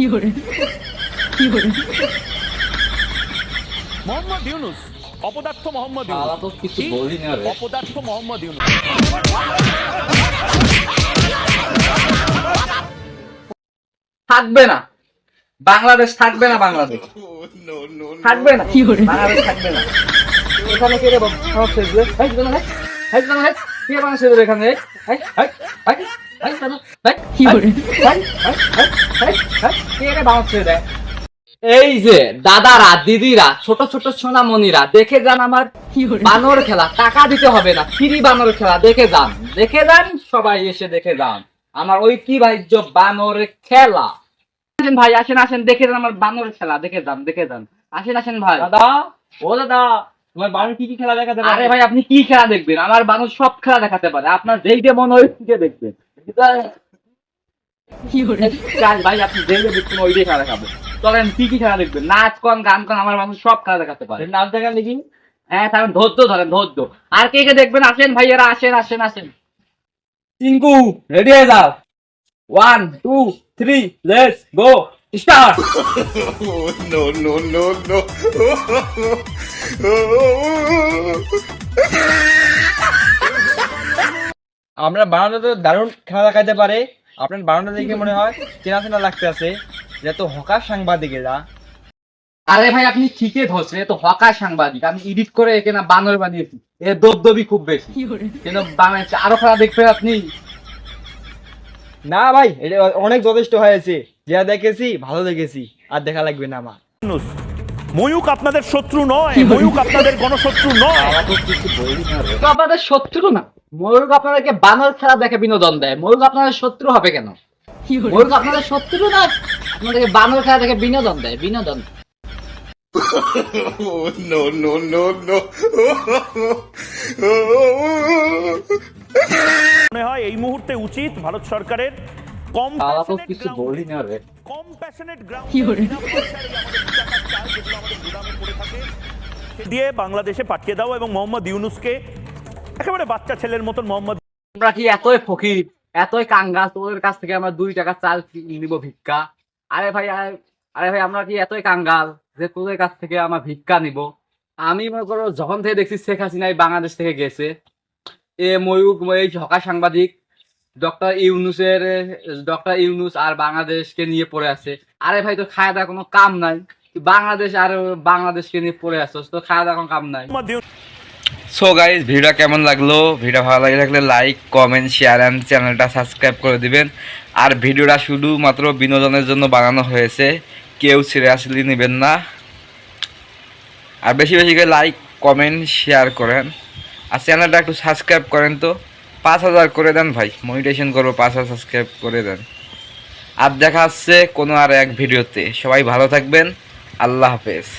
ইউরে মোহাম্মদ ইউনুস অপদার্থ মোহাম্মদ ইউনুস থাকবে না বাংলাদেশ থাকবে না বাংলাদেশ থাকবে না বাংলাদেশ থাকবে না এখানে কে রে বাবা সব শেষ রে হাই জানা হাই জানা হাই কে বাংলাদেশ এখানে হাই হাই হাই এই, যে দাদারা দিদিরা ছোট ছোট সোনামণিরা দেখে যান আমার，বানর খেলা টাকা দিতে হবে না ফ্রি বানর খেলা দেখে যান দেখে যান সবাই এসে দেখে যান আমার ঐতিহ্য বানর খেলা আসেন ভাই আসেন আসেন দেখে যান আমার বানর খেলা দেখে যান দেখে যান আসেন আসেন ভাই দাদা ও দাদা তোমার বাড়ি কি কি খেলা দেখাতে আরে ভাই আপনি কি খেলা দেখবেন আমার বানর সব খেলা দেখাতে পারে আপনার যেইটা মনে হয় দেখবেন ভাই আপনি যেইটা দেখবেন ওইটাই খেলা দেখাবো। চলেন কি কি খেলা দেখবেন? নাচ কন গান কন আমার মানুষ সব খেলা দেখাতে পারে। নাচ দেখা দেখি। হ্যাঁ তাহলে ধৈর্য ধরেন ধৈর্য। আর কে কে দেখবেন? আসেন ভাইয়েরা আসেন আসেন আসেন। চিঙ্কু রেডি হয়ে যাও। One two three let's go start no, no, no, no. আমরা বানানো তো দারুণ খেলা দেখাতে পারে। আপনার বারান্দা দেখে মনে হয় চেনা চেনা লাগতে আছে। এটা তো হকার সাংবাদিকেরা। আরে ভাই আপনি ঠিকই ধরছেন এ তো হকার সাংবাদিক। আমি এডিট করে এখানে বানর বানিয়েছি। এ দবদবি খুব বেশি，কিন্তু বানাইছে আরও খেলা দেখবেন আপনি? না ভাই এটা অনেক যথেষ্ট হয়েছে। যা দেখেছি ভালো দেখেছি। আর দেখা লাগবে না আমার। ময়ূক আপনাদের শত্রু নয় ময়ূক আপনাদের গণশত্রু নয়। তো আপনাদের শত্রু না। ময়ূর আপনাদেরকে বানর খেলা দেখে বিনোদন দেয়। ময়ূর আপনাদের শত্রু হবে কেন? 有人，ময়ূর আপনাদের শত্রু না আপনাদেরকে বানর খেলা দেখে বিনোদন দেয় বিনোদন। No, no, no, no. মনে হয় এই মুহূর্তে উচিত ভারত সরকারের কম কিছু বলি না রে। কম প্যাশনেট গ্রাউন্ড দিয়ে বাংলাদেশে পাঠিয়ে দাও এবং মোহাম্মদ ইউনুসকে একেবারে বাচ্চা ছেলের মতন মোহাম্মদ আমরা কি এতই ফকির এতই কাঙ্গাল? তোদের কাছ থেকে আমরা দুই টাকা চাল নিব ভিক্ষা? আরে ভাই আরে- ভাই আমরা কি এতই কাঙ্গাল যে তোদের কাছ থেকে আমরা ভিক্ষা নিব? আমি মনে করো যখন থেকে দেখছি শেখ হাসিনা এই বাংলাদেশ থেকে গেছে এ ময়ূক এই ঝকা সাংবাদিক ডক্টর ইউনুসের ডক্টর ইউনুস আর বাংলাদেশকে নিয়ে পড়ে আছে। আরে ভাই তো খাওয়া দাওয়া কোনো কাম নাই। বাংলাদেশ আর বাংলাদেশকে নিয়ে পড়ে আসছ তো খাওয়া দাওয়া কাম নাই। সো গাইজ ভিডিওটা কেমন লাগল? ভিডিও ভালো লাগে থাকলে লাইক কমেন্ট শেয়ার অ্যান্ড চ্যানেলটা সাবস্ক্রাইব করে দিবেন। আর ভিডিওটা শুধুমাত্র বিনোদনের জন্য বানানো হয়েছে। কেউ সিরিয়াসলি নেবেন না। আর বেশি বেশি করে লাইক কমেন্ট শেয়ার করেন। আর চ্যানেলটা একটু সাবস্ক্রাইব করেন তো। পাঁচ হাজার করে দেন ভাই। মনিটেশন করব, পাঁচ হাজার সাবস্ক্রাইব করে দেন। আর দেখা হচ্ছে কোনো আর এক ভিডিওতে। সবাই ভালো থাকবেন। আল্লাহ হাফেজ।